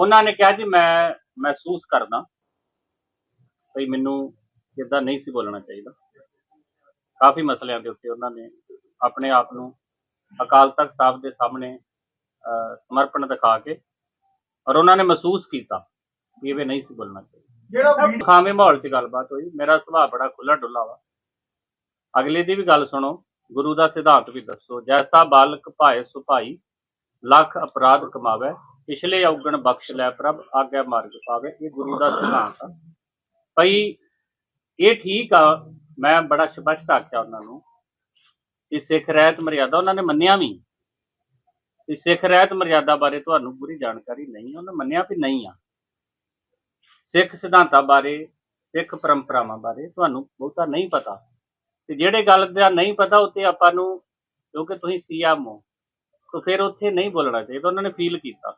ਉਹਨਾਂ ਨੇ ਕਿਹਾ ਜੀ ਮੈਂ ਮਹਿਸੂਸ ਕਰਦਾ ਭਈ ਮੈਨੂੰ ਇਦਾਂ ਨਹੀਂ ਸੀ ਬੋਲਣਾ ਚਾਹੀਦਾ। ਕਾਫੀ ਮਸਲਿਆਂ ਦੇ ਉੱਤੇ ਉਹਨਾਂ ਨੇ ਆਪਣੇ ਆਪ ਨੂੰ ਅਕਾਲ ਤਖਤ ਸਾਹਿਬ ਦੇ ਸਾਹਮਣੇ ਸਮਰਪਣ ਦਿਖਾ ਕੇ ਔਰ ਉਹਨਾਂ ਨੇ ਮਹਿਸੂਸ ਕੀਤਾ ਕਿ ਇਹ ਨਹੀਂ ਸੀ ਬੋਲਣਾ ਚਾਹੀਦਾ। ਜਿਹੜਾ ਖਾਵੇਂ ਮਾਹੌਲ 'ਚ ਗੱਲਬਾਤ ਹੋਈ। ਮੇਰਾ ਸੁਭਾਅ ਬੜਾ ਖੁੱਲਾ ਡੁੱਲਾ ਵਾ। ਅਗਲੇ ਦੀ ਵੀ ਗੱਲ ਸੁਣੋ ਗੁਰੂ ਦਾ ਸਿਧਾਂਤ ਵੀ ਦੱਸੋ ਜੈਸਾ ਬਾਲਕ ਭਾਏ ਸੁਭਾਈ ਲੱਖ ਅਪਰਾਧ ਕਮਾਵੇ ਪਿਛਲੇ ਔਗਣ ਬਖਸ਼ ਲੈ ਪ੍ਰਭ, ਆਗਿਆ ਮਾਰਗ ਪਾਵੇ, ਇਹ ਗੁਰੂ ਦਾ ਸਿਧਾਂਤ ਆ। ਭਈ ਇਹ ਠੀਕ ਆ, ਮੈਂ ਬੜਾ ਸਪਸ਼ਟ ਆਖਿਆ ਉਹਨਾਂ ਨੂੰ ਕਿ ਸਿੱਖ ਰਹਿਤ ਮਰਿਆਦਾ ਉਹਨਾਂ ਨੇ ਮੰਨਿਆ ਵੀ। ਕਿ ਸਿੱਖ ਰਹਿਤ ਮਰਿਆਦਾ ਬਾਰੇ ਤੁਹਾਨੂੰ ਪੂਰੀ ਜਾਣਕਾਰੀ ਨਹੀਂ, ਉਹਨਾਂ ਮੰਨਿਆ ਵੀ ਨਹੀਂ ਆ। ਸਿੱਖ ਸਿਧਾਂਤਾਂ ਬਾਰੇ, ਸਿੱਖ ਪਰੰਪਰਾਵਾਂ ਬਾਰੇ ਤੁਹਾਨੂੰ ਬਹੁਤਾ ਨਹੀਂ ਪਤਾ। ਤੇ ਜਿਹੜੇ ਗੱਲ ਦਾ ਨਹੀਂ ਪਤਾ ਉੱਤੇ ਆਪਾਂ ਨੂੰ, ਕਿਉਂਕਿ ਤੁਸੀਂ ਸੀਐਮ ਹੋ, ਤਾਂ ਫਿਰ ਉੱਥੇ ਨਹੀਂ ਬੋਲਣਾ ਚਾਹੀਦਾ, ਉਹਨਾਂ ਨੇ ਫੀਲ ਕੀਤਾ।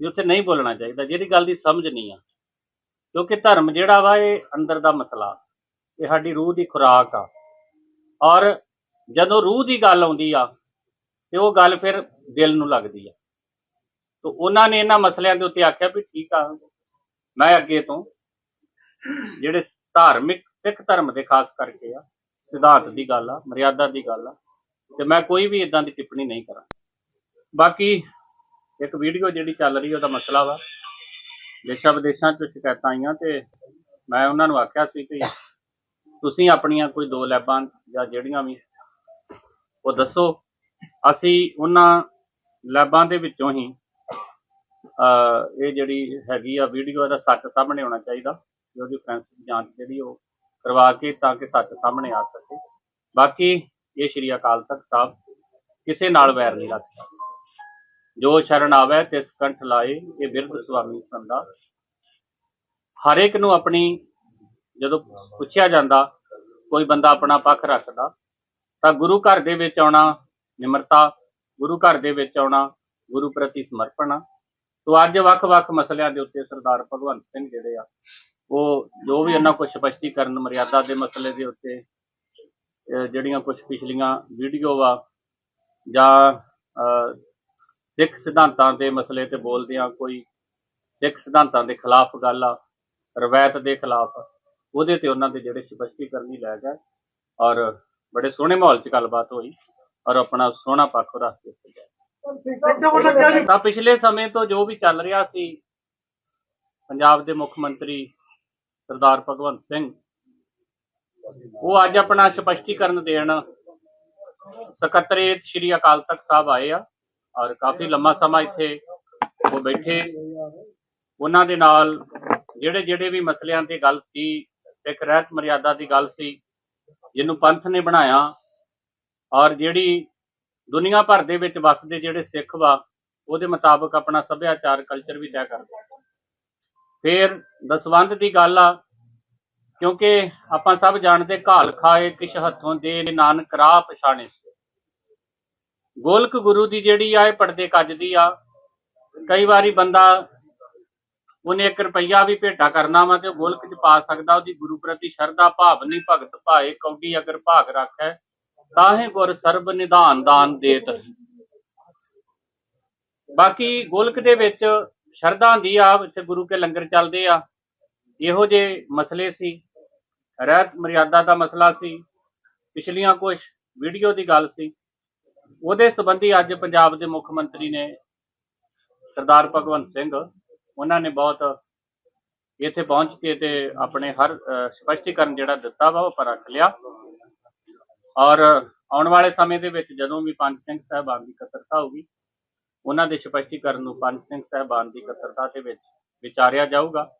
ਵੀ ਉੱਥੇ ਨਹੀਂ ਬੋਲਣਾ ਚਾਹੀਦਾ ਜਿਹੜੀ ਗੱਲ ਦੀ ਸਮਝ ਨਹੀਂ ਆ। ਕਿਉਂਕਿ ਧਰਮ ਜਿਹੜਾ ਵਾ, ਇਹ ਅੰਦਰ ਦਾ ਮਸਲਾ। ਇਹ ਸਾਡੀ ਰੂਹ ਦੀ ਖੁਰਾਕ ਆ। ਔਰ ਜਦੋਂ ਰੂਹ ਦੀ ਗੱਲ ਆਉਂਦੀ ਆ, ਤੇ ਉਹ ਗੱਲ ਫਿਰ ਦਿਲ ਨੂੰ ਲੱਗਦੀ ਆ। ਤਾਂ ਉਹਨਾਂ ਨੇ ਇਹਨਾਂ ਮਸਲਿਆਂ ਦੇ ਉੱਤੇ ਆਖਿਆ ਵੀ ਠੀਕ ਆ, ਮੈਂ ਅੱਗੇ ਤੋਂ ਜਿਹੜੇ ਧਾਰਮਿਕ, ਸਿੱਖ ਧਰਮ ਦੇ ਖਾਸ ਕਰਕੇ ਆ, ਸਿਧਾਂਤ ਦੀ ਗੱਲ ਆ, ਮਰਿਆਦਾ ਦੀ ਗੱਲ ਆ, ਤੇ ਮੈਂ ਕੋਈ ਵੀ ਇਦਾਂ ਦੀ ਟਿੱਪਣੀ ਨਹੀਂ ਕਰਾਂ ਬਾਕੀ ਇੱਕ ਵੀਡੀਓ ਜਿਹੜੀ ਚੱਲ ਰਹੀ ਉਹਦਾ ਮਸਲਾ ਵਾ। ਦੇਸ਼ਾਂ ਵਿਦੇਸ਼ਾਂ ਚ ਸ਼ਿਕਾਇਤਾਂ ਆਈਆਂ ਤੇ ਮੈਂ ਉਹਨਾਂ ਨੂੰ ਆਖਿਆ ਸੀ ਕਿ ਤੁਸੀਂ ਆਪਣੀਆਂ ਕੋਈ ਦੋ ਲੈਬਾਂ ਜਾਂ ਜਿਹੜੀਆਂ ਵੀ, ਉਹ ਦੱਸੋ। ਅਸੀਂ ਉਹਨਾਂ ਲੈਬਾਂ ਦੇ ਵਿੱਚੋਂ ਹੀ ਅਹ ਇਹ ਜਿਹੜੀ ਹੈਗੀ ਆ ਵੀਡੀਓ ਦਾ ਸੱਚ ਸਾਹਮਣੇ ਆਉਣਾ ਚਾਹੀਦਾ। ਤੇ ਉਹਦੀ ਫੈਂਸਿਕ ਜਾਂਚ ਜਿਹੜੀ ਉਹ ਕਰਵਾ ਕੇ ਤਾਂ ਕਿ ਸੱਚ ਸਾਹਮਣੇ ਆ ਸਕੇ। ਬਾਕੀ ਇਹ ਸ਼੍ਰੀ ਅਕਾਲ ਤਖਤ ਸਾਹਿਬ, ਕਿਸੇ ਨਾਲ ਵੈਰ ਨਹੀਂ ਰੱਖਦਾ। ਜੋ ਸ਼ਰਨ ਆਵੇ ਤਿਸ ਕੰਠ ਲਾਏ, ਇਹ ਬਿਰਧ ਸੁਆਮੀ ਸੰਦਾ ਹਰ ਇੱਕ ਨੂੰ ਆਪਣੀ ਜਦੋਂ ਪੁੱਛਿਆ ਜਾਂਦਾ, ਕੋਈ ਬੰਦਾ ਆਪਣਾ ਪੱਖ ਰੱਖਦਾ, ਤਾਂ ਗੁਰੂ ਘਰ ਦੇ ਵਿੱਚ ਆਉਣਾ, ਨਿਮਰਤਾ, ਗੁਰੂ ਘਰ ਦੇ ਵਿੱਚ ਆਉਣਾ, ਗੁਰੂ ਪ੍ਰਤੀ ਸਮਰਪਣ ਆ। ਸੋ ਅੱਜ ਵੱਖ-ਵੱਖ ਮਸਲਿਆਂ ਦੇ ਉੱਤੇ ਸਰਦਾਰ ਭਗਵੰਤ ਸਿੰਘ ਜਿਹੜੇ ਆ, ਉਹ ਜੋ ਵੀ ਇਹਨਾਂ ਕੁਝ ਸਪਸ਼ਟੀਕਰਨ, ਮਰਿਆਦਾ ਦੇ ਮਸਲੇ ਦੇ ਉੱਤੇ ਜਿਹੜੀਆਂ ਕੁਝ ਪਿਛਲੀਆਂ ਵੀਡੀਓ ਵਾ ਜਾਂ ਸਿੱਖ ਸਿਧਾਂਤਾਂ ਦੇ ਮਸਲੇ ਤੇ ਬੋਲਦਿਆਂ ਕੋਈ ਸਿੱਖ ਸਿਧਾਂਤਾਂ ਦੇ ਖਿਲਾਫ ਗੱਲ ਆ, ਰਵਾਇਤ ਦੇ ਖਿਲਾਫ, ਉਹਦੇ ਤੇ ਉਹਨਾਂ ਦੇ ਜਿਹੜੇ ਸਪਸ਼ਟੀਕਰਨ ਲੈ ਗਏ ਔਰ ਬੜੇ ਸੋਹਣੇ ਮਾਹੌਲ 'ਚ ਗੱਲਬਾਤ ਹੋਈ ਔਰ ਆਪਣਾ ਸੋਹਣਾ ਪੱਖ ਰੱਖ ਕੇ ਗਏ ਤਾਂ ਪਿਛਲੇ ਸਮੇਂ ਤੋਂ ਜੋ ਵੀ ਚੱਲ ਰਿਹਾ ਸੀ, ਪੰਜਾਬ ਦੇ ਮੁੱਖ ਮੰਤਰੀ ਸਰਦਾਰ ਭਗਵੰਤ ਸਿੰਘ, ਉਹ ਅੱਜ ਆਪਣਾ ਸਪਸ਼ਟੀਕਰਨ ਦੇਣ ਸਕੱਤਰੇਤ ਸ਼੍ਰੀ ਅਕਾਲ ਤਖਤ ਸਾਹਿਬ ਆਏ ਆ। ਔਰ ਕਾਫੀ ਲੰਮਾ ਸਮਾਂ ਇੱਥੇ ਉਹ ਬੈਠੇ। ਉਹਨਾਂ ਦੇ ਨਾਲ ਜਿਹੜੇ ਜਿਹੜੇ ਵੀ ਮਸਲਿਆਂ ਤੇ ਗੱਲ ਸੀ ਸਿੱਖ ਰਹਿਤ ਮਰਿਆਦਾ ਦੀ ਗੱਲ ਸੀ, ਜਿਹਨੂੰ ਪੰਥ ਨੇ ਬਣਾਇਆ। ਔਰ ਜਿਹੜੀ ਦੁਨੀਆ ਭਰ ਦੇ ਵਿੱਚ ਵਸਦੇ ਜਿਹੜੇ ਸਿੱਖ ਵਾ, ਉਹਦੇ ਮੁਤਾਬਕ ਆਪਣਾ ਸੱਭਿਆਚਾਰ ਕਲਚਰ ਵੀ ਤੈਅ ਕਰਦੇ। ਫਿਰ ਦਸਵੰਧ ਦੀ ਗੱਲ ਆ, ਕਿਉਂਕਿ ਆਪਾਂ ਸਭ ਜਾਣਦੇ ਘਾਲ ਖਾਏ, ਕਿਛ ਹੱਥੋਂ ਦੇ ਨਾਨਕ ਰਾਹ ਪਛਾਣੇ। ਗੋਲਕ ਗੁਰੂ ਦੀ ਜਿਹੜੀ ਆ, ਇਹ ਪਰਦੇ ਕੱਜਦੀ ਆ। ਕਈ ਵਾਰੀ ਬੰਦਾ ਉਹਨੇ 1 ਰੁਪਈਆ ਵੀ ਭੇਟਾ ਕਰਨਾ ਵਾ ਤੇ ਉਹ ਗੋਲਕ ਚ ਪਾ ਸਕਦਾ, ਉਹਦੀ ਗੁਰੂ ਪ੍ਰਤੀ ਸ਼ਰਧਾ, ਭਾਵ ਨਹੀਂ ਭਗਤ, ਭਾਏ ਕੌਡੀ ਅਗਰ ਭਾਗ ਰੱਖੈ, ਤਾਹੇ ਗੁਰ ਸਰਬ ਨਿਧਾਨ ਦਾਨ ਦੇਤ। ਬਾਕੀ ਗੋਲਕ ਦੇ ਵਿੱਚ ਸ਼ਰਧਾ ਦੀ ਆ ਇੱਥੇ ਗੁਰੂ ਕੇ ਲੰਗਰ ਚੱਲਦੇ ਆ। ਇਹੋ ਜਿਹੇ ਮਸਲੇ ਸੀ। ਰਹਿਤ ਮਰਿਆਦਾ ਦਾ ਮਸਲਾ ਸੀ। ਪਿਛਲੀਆਂ ਕੁਝ ਵੀਡੀਓ ਦੀ ਗੱਲ ਸੀ। ਉਹਦੇ ਸੰਬੰਧੀ ਅੱਜ ਪੰਜਾਬ ਦੇ ਮੁੱਖ ਮੰਤਰੀ ਨੇ ਸਰਦਾਰ ਭਗਵੰਤ ਸਿੰਘ ਉਹਨਾਂ ਨੇ ਬਹੁਤ ਇੱਥੇ ਪਹੁੰਚ ਕੇ ਤੇ ਆਪਣੇ ਹਰ ਅਹ, ਸਪਸ਼ਟੀਕਰਨ ਜਿਹੜਾ ਦਿੱਤਾ ਵਾ ਉਹ ਪਰ ਰੱਖ ਲਿਆ। ਔਰ ਆਉਣ ਵਾਲੇ ਸਮੇਂ ਦੇ ਵਿੱਚ ਜਦੋਂ ਵੀ ਪੰਜ ਸਿੰਘ ਸਾਹਿਬਾਨ ਦੀ ਇਕੱਤਰਤਾ ਹੋਊਗੀ ਉਹਨਾਂ ਦੇ ਸਪਸ਼ਟੀਕਰਨ ਨੂੰ ਪੰਜ ਸਿੰਘ ਸਾਹਿਬਾਨ ਦੀ ਇਕੱਤਰਤਾ ਦੇ ਵਿੱਚ ਵਿਚਾਰਿਆ ਜਾਊਗਾ।